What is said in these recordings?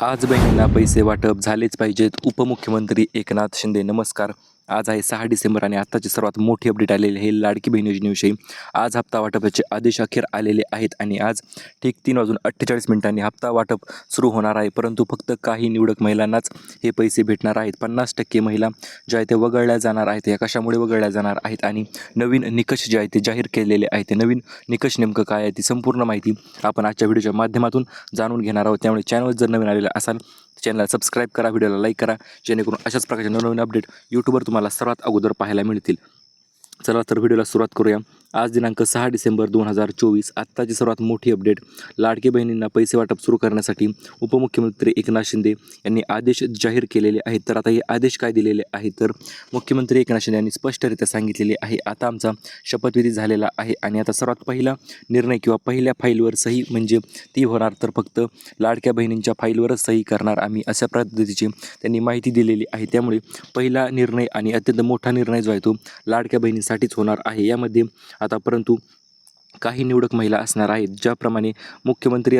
आज बहिणींना पैसे वाटप झालेच पाहिजेत. उपमुख्यमंत्री एकनाथ शिंदे नमस्कार. आज आहे सहा डिसेंबर आणि आत्ताची सर्वात मोठी अपडेट आलेली आहे लाडकी बहीण योजनेविषयी. आज हप्ता वाटपाचे आदेश अखेर आलेले आहेत आणि आज ठीक तीन वाजून अठ्ठेचाळीस मिनिटांनी हप्ता वाटप सुरू होणार आहे. परंतु फक्त काही निवडक महिलांनाच हे पैसे भेटणार आहेत. पन्नास टक्के महिला ज्या आहेत ते वगळल्या जाणार आहेत. या कशामुळे वगळल्या जाणार आहेत आणि नवीन निकष जे आहेत ते जाहीर केलेले आहेत. ते नवीन निकष नेमकं काय आहे ती संपूर्ण माहिती आपण आजच्या व्हिडिओच्या माध्यमातून जाणून घेणार आहोत. त्यामुळे चॅनल जर नवीन आलेला असाल चॅनलला सबस्क्राईब करा व्हिडिओला लाईक करा जेणेकरून अशाच प्रकारचे नवनवीन अपडेट यूट्यूबवर तुम्हाला सर्वात अगोदर पाहायला मिळतील. चला तर व्हिडिओला सुरुवात करूया. आज दिनांक सहा डिसेंबर दोन हजार चोवीस. आत्ताची सर्वात मोठी अपडेट लाडके बहिणींना पैसे वाटप सुरू करण्यासाठी उपमुख्यमंत्री एकनाथ शिंदे यांनी आदेश जाहीर केलेले आहेत. तर आता हे आदेश काय दिलेले आहेत? तर मुख्यमंत्री एकनाथ शिंदे यांनी स्पष्टरित्या सांगितलेले आहे. आता आमचा शपथविधी झालेला आहे आणि आता सर्वात पहिला निर्णय किंवा पहिल्या फाईलवर सही म्हणजे ती होणार. तर फक्त लाडक्या बहिणींच्या फाईलवरच सही करणार आम्ही अशा पद्धतीची त्यांनी माहिती दिलेली आहे. त्यामुळे पहिला निर्णय आणि अत्यंत मोठा निर्णय जो आहे तो लाडक्या साठीच होणार आहे. यामध्ये आता परंतु काही निवडक महिला असणार आहेत ज्याप्रमाणे मुख्यमंत्री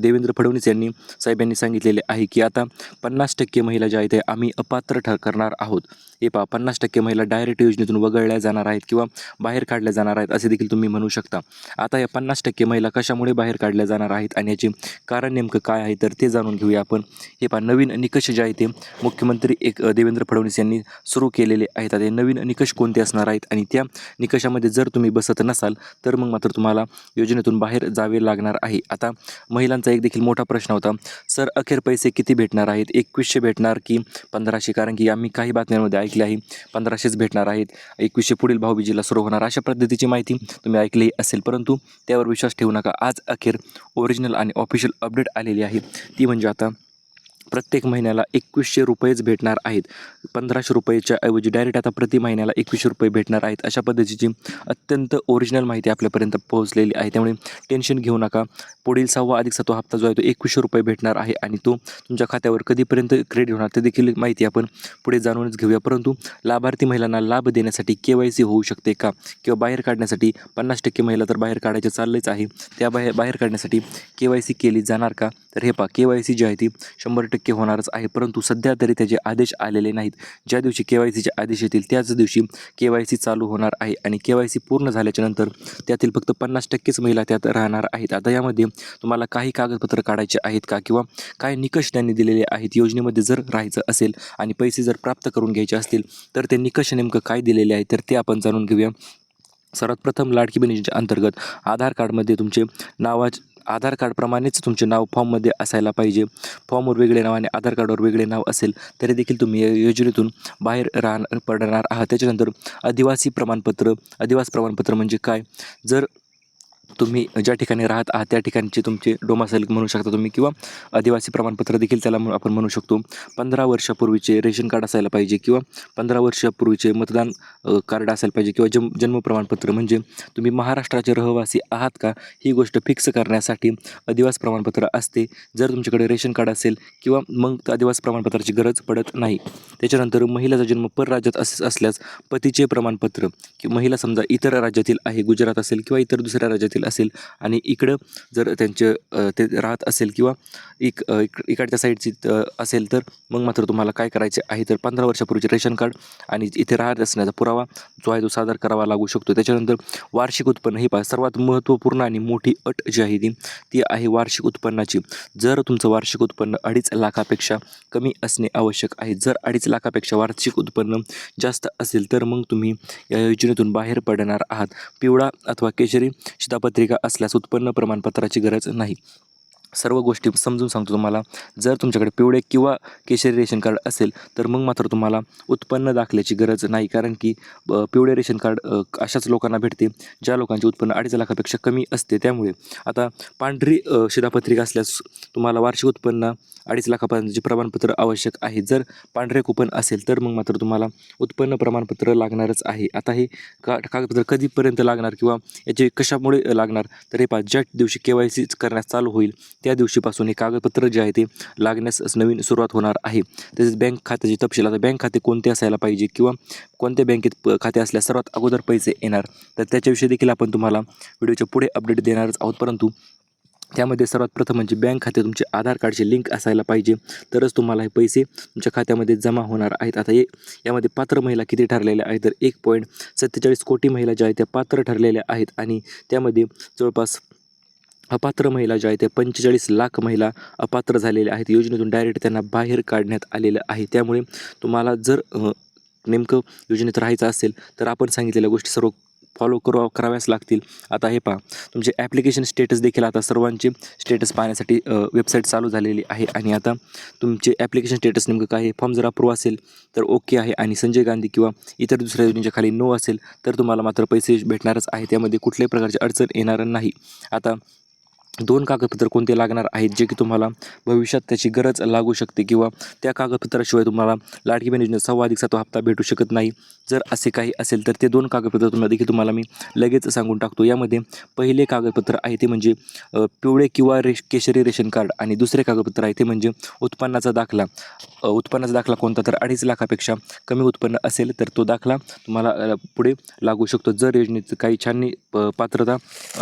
देवेंद्र फडणवीस यांनी साहेबांनी सांगितलेले आहे की आता पन्नास टक्के महिला ज्या आहेत त्या आम्ही अपात्र ठर करणार आहोत. हे पहा पन्नास टक्के महिला डायरेक्ट योजनेतून वगळल्या जाणार आहेत किंवा बाहेर काढल्या जाणार आहेत असे देखील तुम्ही म्हणू शकता. आता या पन्नास टक्के महिला कशामुळे बाहेर काढल्या जाणार आहेत आणि याचे कारण नेमकं काय आहे तर ते जाणून घेऊया आपण. हे पहा नवीन निकष जे आहेत ते मुख्यमंत्री एक देवेंद्र फडणवीस यांनी सुरू केलेले आहेत. आता हे नवीन निकष कोणते असणार आहेत? आणि त्या निकषामध्ये जर तुम्ही बसत नसाल तर मग मात्र तुम्हाला योजनेतून बाहेर जावे लागणार आहे. आता महिलांचा एक देखील मोठा प्रश्न होता. सर अखेर पैसे किती भेटणार आहेत? एकवीसशे भेटणार की पंधराशे? कारण की आम्ही काही बातम्यांमध्ये ऐकले आहे पंधराशेच भेटणार आहेत. एकवीसशे पुढील भाऊबीजीला सुरू होणार. अशा पद्धतीची माहिती तुम्ही ऐकली असेल परंतु त्यावर विश्वास ठेवू नका. आज अखेर ओरिजिनल आणि ऑफिशियल अपडेट आलेली आहे. ती म्हणजे आता प्रत्येक महिन्याला एकवीसशे रुपयेच भेटणार आहेत. पंधराशे रुपयेच्या ऐवजी डायरेक्ट आता प्रति महिन्याला एकवीसशे रुपये भेटणार आहेत. अशा पद्धतीची अत्यंत ओरिजिनल माहिती आपल्यापर्यंत पोहोचलेली आहे. त्यामुळे टेन्शन घेऊ नका. पुढील सहावा अधिक सातवा हप्ता जो आहे तो एकवीसशे रुपये भेटणार आहे आणि तो तुमच्या खात्यावर कधीपर्यंत क्रेडिट होणार ते देखील माहिती आपण पुढे जाणूनच घेऊया. परंतु लाभार्थी महिलांना लाभ देण्यासाठी के वाय सी होऊ शकते का? किंवा बाहेर काढण्यासाठी पन्नास टक्के महिला तर बाहेर काढायचं चाललंच आहे. त्या बाहेर बाहेर काढण्यासाठी के वाय सी केली जाणार का? तर हे पा के वाय सी जी आहे ती शंभर टक्के होणारच आहे. परंतु सध्या तरी त्याचे आदेश आलेले नाहीत. ज्या दिवशी के वाय सीचे आदेश येतील त्याच दिवशी के वाय सी चालू होणार आहे आणि के वाय सी पूर्ण झाल्याच्यानंतर त्यातील फक्त पन्नास टक्केच महिला त्यात राहणार आहेत. आता यामध्ये तुम्हाला काही कागदपत्र काढायचे आहेत का? किंवा काय निकष त्यांनी दिलेले आहेत? योजनेमध्ये जर राहायचं असेल आणि पैसे जर प्राप्त करून घ्यायचे असतील तर ते निकष नेमकं काय दिलेले आहे तर ते आपण जाणून घेऊया. सर्वात प्रथम लाडकी बहिणीच्या अंतर्गत आधार कार्डमध्ये तुमचे नावाचे आधार कार्डप्रमाणेच तुमचे नाव फॉर्ममध्ये असायला पाहिजे. फॉर्मवर वेगळे नाव आणि आधार कार्डवर वेगळे नाव असेल तरी देखील तुम्ही या योजनेतून बाहेर राहणार पडणार आहात. त्याच्यानंतर आदिवासी प्रमाणपत्र आदिवासी प्रमाणपत्र म्हणजे काय? जर तुम्ही ज्या ठिकाणी राहत आहात त्या ठिकाणचे तुमचे डोमासेल म्हणू शकता तुम्ही किंवा आदिवासी प्रमाणपत्र देखील त्याला आपण म्हणू शकतो. पंधरा वर्षापूर्वीचे रेशन कार्ड असायला पाहिजे किंवा पंधरा वर्षापूर्वीचे मतदान कार्ड असायला पाहिजे किंवा जन्म जन्म प्रमाणपत्र म्हणजे तुम्ही महाराष्ट्राचे रहिवासी आहात का ही गोष्ट फिक्स करण्यासाठी अधिवास प्रमाणपत्र असते. जर तुमच्याकडे रेशन कार्ड असेल किंवा मग आदिवास प्रमाणपत्राची गरज पडत नाही. त्याच्यानंतर महिलाचा जन्म परराज्यात अस असल्यास पतीचे प्रमाणपत्र की महिला समजा इतर राज्यातील आहे गुजरात असेल किंवा इतर दुसऱ्या राज्यातील असेल. आणि इकडं जर त्यांचे ते राहत असेल किंवा इक इक इकडच्या साईडची असेल तर मग मात्र तुम्हाला काय करायचे आहे तर पंधरा वर्षापूर्वीचे रेशन कार्ड आणि इथे राहत असण्याचा पुरावा जो आहे तो सादर करावा लागू शकतो. त्याच्यानंतर वार्षिक उत्पन्न ही पहा सर्वात महत्त्वपूर्ण आणि मोठी अट जी आहे ती ती आहे वार्षिक उत्पन्नाची. जर तुमचं वार्षिक उत्पन्न अडीच लाखापेक्षा कमी असणे आवश्यक आहे. जर अडीच लाखापेक्षा वार्षिक उत्पन्न जास्त असेल तर मग तुम्ही या योजनेतून बाहेर पडणार आहात. पिवळा अथवा केशरी पत्रिका असल्यास उत्पन्न प्रमाणपत्राची गरज नाही. सर्व गोष्टी समजून सांगतो तुम्हाला. जर तुमच्याकडे पिवळे किंवा केशरी रेशन कार्ड असेल तर मग मात्र तुम्हाला उत्पन्न दाखल्याची गरज नाही. कारण की पिवळे रेशन कार्ड अशाच लोकांना भेटते ज्या लोकांचे उत्पन्न अडीच लाखापेक्षा कमी असते. त्यामुळे आता पांढरी शिधापत्रिका असल्यास तुम्हाला वार्षिक उत्पन्न अडीच लाखापर्यंतचे प्रमाणपत्र आवश्यक आहे. जर पांढरे कुपन असेल तर मग मात्र तुम्हाला उत्पन्न प्रमाणपत्र लागणारच आहे. आता हे का कागदपत्र कधीपर्यंत लागणार किंवा याचे कशामुळे लागणार तर हे पा ज्या दिवशी के वाय सी करण्यास चालू होईल त्या दिवशीपासून हे कागदपत्र जे आहे ते लागण्यास नवीन सुरुवात होणार आहे. तसेच बँक खात्याचे तपशील आता बँक खाते कोणते असायला पाहिजे किंवा कोणत्या बँकेत प- खाते असल्यास सर्वात अगोदर पैसे येणार? तर त्याच्याविषयी देखील आपण तुम्हाला व्हिडिओच्या पुढे अपडेट देणारच आहोत. परंतु त्यामध्ये सर्वात प्रथम म्हणजे बँक खाते तुमचे आधार कार्डचे लिंक असायला पाहिजे. तरच तुम्हाला हे पैसे तुमच्या खात्यामध्ये जमा होणार आहेत. आता हे यामध्ये पात्र महिला किती ठरलेल्या आहेत? तर एक पॉईंट सत्तेचाळीस कोटी महिला ज्या आहेत त्या पात्र ठरलेल्या आहेत. आणि त्यामध्ये जवळपास अपात्र महिला ज्या आहेत त्या पंचेचाळीस लाख महिला अपात्र झालेल्या आहेत. योजनेतून डायरेक्ट त्यांना बाहेर काढण्यात आलेलं आहे. त्यामुळे तुम्हाला जर नेमकं योजनेत राहायचं असेल तर आपण सांगितलेल्या गोष्टी सर्व फॉलो करू कराव्याच लागतील. आता हे पहा तुमचे ॲप्लिकेशन स्टेटस देखील आता सर्वांचे स्टेटस पाहण्यासाठी वेबसाईट चालू झालेली आहे. आणि आता तुमचे ॲप्लिकेशन स्टेटस नेमकं काय आहे? फॉर्म जर अप्रूव्ह असेल तर ओके आहे. आणि संजय गांधी किंवा इतर दुसऱ्या योजनेच्या खाली नो असेल तर तुम्हाला मात्र पैसे भेटणारच आहे. त्यामध्ये कुठल्याही प्रकारची अडचण येणार नाही. आता दोन कागदपत्र कोणते लागणार आहेत जे की तुम्हाला भविष्यात त्याची गरज लागू शकते किंवा त्या कागदपत्राशिवाय तुम्हाला लाडकी बहीण योजनेचा सव्वा अधिक सातवा हप्ता भेटू शकत नाही. जर असे काही असेल तर ते दोन कागदपत्र तुम्हाला देखील तुम्हाला मी लगेच सांगून टाकतो. यामध्ये पहिले कागदपत्र आहे ते म्हणजे पिवळे किंवा रेश केशरी रेशन कार्ड आणि दुसरे कागदपत्र आहे ते म्हणजे उत्पन्नाचा दाखला. उत्पन्नाचा दाखला कोणता तर अडीच लाखापेक्षा कमी उत्पन्न असेल तर तो दाखला तुम्हाला पुढे लागू शकतो. जर योजनेचं काही छाननी प- पात्रता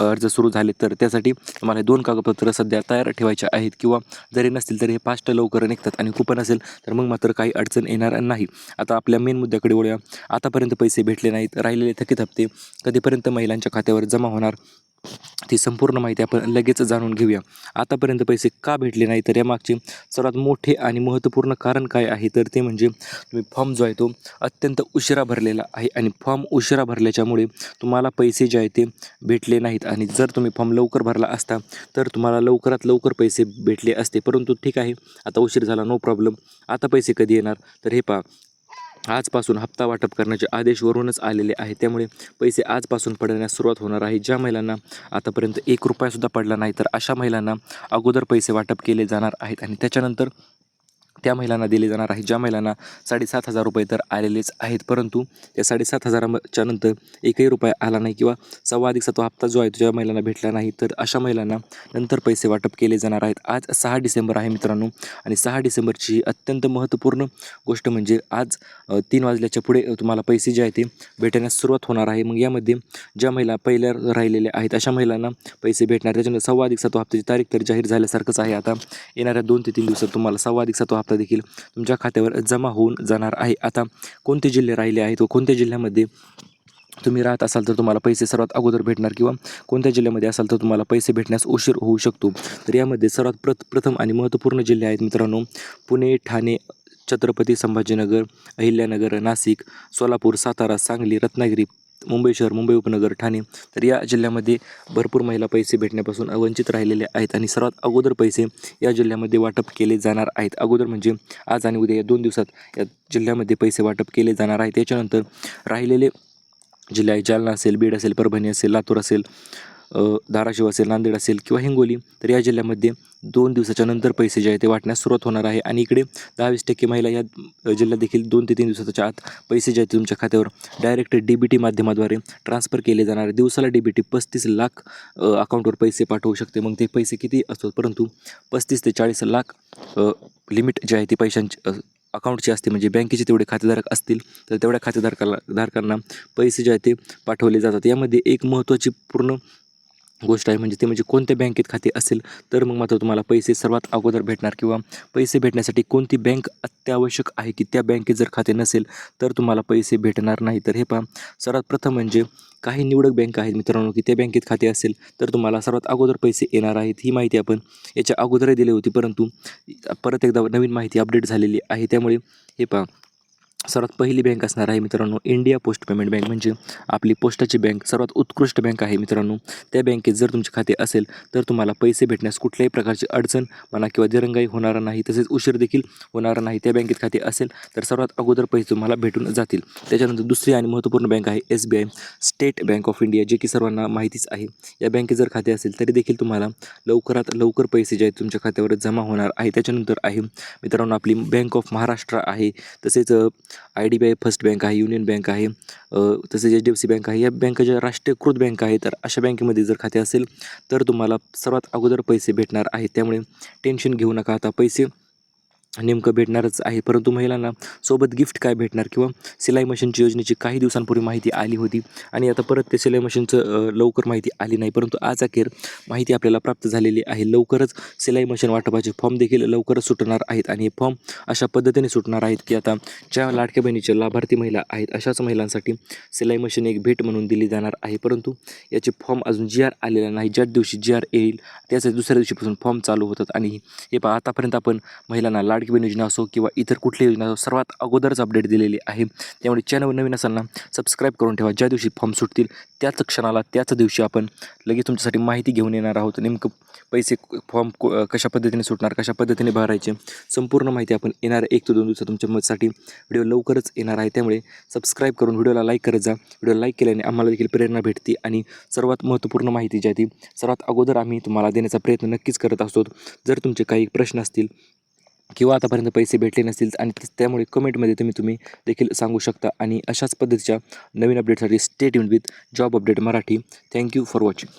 अर्ज सुरू झाले तर त्यासाठी तुम्हाला हे दोन कागदपत्र सध्या तयार ठेवायचे आहेत किंवा जरी नसतील तरी हे फास्ट लवकर निघतात आणि कुपन असेल तर मग मात्र काही अडचण येणार नाही. आता आपल्या मेन मुद्द्याकडे वळूया. आतापर्यंत पैसे भेटले नाहीत. राहिलेले थकीत हप्ते कधीपर्यंत महिलांच्या खात्यावर जमा होणार ती संपूर्ण माहिती आपण लगेच जाणून घेऊया. आतापर्यंत पैसे का भेटले नाही तर यामागचे सर्वात मोठे आणि महत्त्वपूर्ण कारण काय आहे? तर ते म्हणजे तुम्ही फॉर्म जो आहे तो अत्यंत उशिरा भरलेला आहे आणि फॉर्म उशिरा भरल्याच्यामुळे तुम्हाला पैसे जे आहे ते भेटले नाहीत. आणि जर तुम्ही फॉर्म लवकर भरला असता तर तुम्हाला लवकरात लवकर पैसे भेटले असते. परंतु ठीक आहे आता उशीर झाला नो प्रॉब्लेम आता पैसे कधी येणार? तर हे पहा आजपासून हप्ता वाटप करण्याचे आदेश वरूनच आलेले आहे. त्यामुळे पैसे आजपासून पडण्यास सुरुवात होणार आहे. ज्या महिलांना आतापर्यंत एक रुपयासुद्धा पडला नाही तर अशा महिलांना अगोदर पैसे वाटप केले जाणार आहेत. आणि त्याच्यानंतर त्या महिलांना दिले जाणार आहे. ज्या महिलांना साडेसात हजार रुपये तर आलेलेच आहेत. परंतु त्या साडेसात हजाराच्या नंतर एकही रुपया आला नाही किंवा सव्वा अधिक सातवा हप्ता जो आहे तो ज्या महिलांना भेटला नाही तर अशा महिलांना नंतर पैसे वाटप केले जाणार आहेत. आज सहा डिसेंबर आहे मित्रांनो आणि सहा डिसेंबरची अत्यंत महत्त्वपूर्ण गोष्ट म्हणजे आज तीन वाजल्याच्या पुढे तुम्हाला पैसे जे आहे ते भेटण्यास सुरुवात होणार आहे. मग यामध्ये ज्या महिला पहिल्या राहिलेल्या आहेत अशा महिलांना पैसे भेटणार त्याच्यानंतर सव्वा अधिक सातवा हप्त्याची तारीख तर जाहीर झाल्यासारखंच आहे. आता येणाऱ्या दोन ते तीन दिवसात तुम्हाला सव्वा अधिक सातवा हप्ता देखील तुमच्या खात्यावर जमा होऊन जाणार आहे. आता कोणते जिल्हे राहिले आहेत व कोणत्या जिल्ह्यामध्ये तुम्ही राहत असाल तर तुम्हाला पैसे सर्वात अगोदर भेटणार किंवा कोणत्या जिल्ह्यामध्ये असाल तर तुम्हाला पैसे भेटण्यास उशीर होऊ शकतो. तर यामध्ये सर्वात प्रथ प्रथम आणि महत्त्वपूर्ण जिल्हे आहेत मित्रांनो पुणे ठाणे छत्रपती संभाजीनगर अहिल्यानगर नाशिक सोलापूर सातारा सांगली रत्नागिरी मुंबई शहर मुंबई उपनगर ठाणे तर या जिल्ह्यामध्ये भरपूर महिला पैसे भेटण्यापासून वंचित राहिलेल्या आहेत आणि सर्वात अगोदर पैसे या जिल्ह्यामध्ये वाटप केले जाणार आहेत. अगोदर म्हणजे आज आणि उद्या या दोन दिवसात या जिल्ह्यामध्ये पैसे वाटप केले जाणार आहेत. त्याच्यानंतर राहिलेले जिल्हे आहे जालना असेल बीड असेल परभणी असेल लातूर असेल धाराशिव असेल नांदेड असेल किंवा हिंगोली तर या जिल्ह्यामध्ये दोन दिवसाच्या नंतर पैसे जे आहे ते वाटण्यास सुरुवात होणार आहे. आणि इकडे दहा वीस टक्के महिला या जिल्ह्यात देखील दोन ते तीन दिवसाच्या आत पैसे जे आहेत ते तुमच्या खात्यावर डायरेक्ट डी बी टी माध्यमाद्वारे ट्रान्सफर केले जाणार आहे. दिवसाला डी बी टी पस्तीस लाख अकाउंटवर पैसे पाठवू शकते. मग ते पैसे किती असतात? परंतु पस्तीस ते चाळीस लाख लिमिट जे आहे ती पैशांची अकाउंटची असते म्हणजे बँकेचे तेवढे खातेधारक असतील तर तेवढ्या खातेधारकाला धारकांना पैसे जे आहेत ते पाठवले जातात. यामध्ये एक महत्त्वाची पूर्ण गोष्ट आहे म्हणजे ते म्हणजे कोणत्या बँकेत खाते असेल तर मग मात्र तुम्हाला पैसे सर्वात अगोदर भेटणार किंवा पैसे भेटण्यासाठी कोणती बँक अत्यावश्यक आहे की त्या बँकेत जर खाते नसेल तर तुम्हाला पैसे भेटणार नाही. तर हे पहा सर्वात प्रथम म्हणजे काही निवडक बँक आहेत मित्रांनो की त्या बँकेत खाते असेल तर तुम्हाला सर्वात अगोदर पैसे येणार आहेत. ही माहिती आपण याच्या अगोदरही दिली होती परंतु परत एकदा नवीन माहिती अपडेट झालेली आहे. त्यामुळे हे पहा सर्वात पहिली बँक असणार आहे मित्रांनो इंडिया पोस्ट पेमेंट बँक म्हणजे आपली पोस्टाची बँक सर्वात उत्कृष्ट बँक आहे मित्रांनो. त्या बँकेत जर तुमचे खाते असेल तर तुम्हाला पैसे भेटण्यास कुठल्याही प्रकारची अडचण म्हणा किंवा दिरंगाई होणार नाही तसेच उशीर देखील होणार नाही. त्या बँकेत खाते असेल तर सर्वात अगोदर पैसे तुम्हाला भेटून जातील. त्याच्यानंतर दुसरी आणि महत्त्वपूर्ण बँक आहे S B I State Bank of India जे की सर्वांना माहितीच आहे. या बँकेत जर खाते असेल तरी देखील तुम्हाला लवकरात लवकर पैसे जे आहेत तुमच्या खात्यावर जमा होणार आहे. त्याच्यानंतर आहे मित्रांनो आपली बँक ऑफ महाराष्ट्र आहे. तसेच I D B I first bank आहे युनियन बँक आहे तसेच H D F C bank आहे. या बँका ज्या राष्ट्रीयकृत बँक आहे तर अशा बँकेमध्ये जर खाते असेल तर तुम्हाला सर्वात अगोदर पैसे भेटणार आहेत. त्यामुळे टेन्शन घेऊ नका. आता पैसे नेमकं भेटणारच आहे. परंतु महिलांना सोबत गिफ्ट काय भेटणार किंवा सिलाई मशीनची योजनेची काही दिवसांपूर्वी माहिती आली होती आणि आता परत ते सिलाई मशीनचं लवकर माहिती आली नाही. परंतु आज अखेर माहिती आपल्याला प्राप्त झालेली आहे. लवकरच सिलाई मशीन वाटपाचे फॉर्म देखील लवकरच सुटणार आहेत आणि हे फॉर्म अशा पद्धतीने सुटणार आहेत की आता ज्या लाडक्या बहिणीच्या लाभार्थी महिला आहेत अशाच महिलांसाठी सिलाई मशीन एक भेट म्हणून दिली जाणार आहे. परंतु याचे फॉर्म अजून जी आर आलेला नाही. ज्या दिवशी जी आर येईल त्याच्या दुसऱ्या दिवशीपासून फॉर्म चालू होतात आणि हे पहा आतापर्यंत आपण महिलांना लाड बहीण योजना असो किंवा इतर कुठली योजना असो सर्वात अगोदरच अपडेट दिलेली आहे. त्यामुळे चॅनल नवीन असताना सबस्क्राईब करून ठेवा. ज्या दिवशी फॉर्म सुटतील त्याच क्षणाला त्याच दिवशी आपण लगेच तुमच्यासाठी माहिती घेऊन येणार आहोत. नेमकं पैसे फॉर्म कशा पद्धतीने सुटणार कशा पद्धतीने भरायचे संपूर्ण माहिती आपण येणार एक ते दोन दिवसात तुमच्या मतसाठी व्हिडिओ लवकरच येणार आहे. त्यामुळे सबस्क्राईब करून व्हिडिओला लाईक करत जा. व्हिडिओ लाईक केल्याने आम्हाला देखील प्रेरणा भेटते आणि सर्वात महत्त्वपूर्ण माहिती जी आहे ती सर्वात अगोदर आम्ही तुम्हाला देण्याचा प्रयत्न नक्कीच करत असतो. जर तुमचे काही प्रश्न असतील किंवा आतापर्यंत पैसे भेटले नसतील आणि त्यामुळे कमेंटमध्ये तुम्ही तुम्ही देखील सांगू शकता. आणि अशाच पद्धतीच्या नवीन अपडेटसाठी state with job update Marathi. Thank you for watching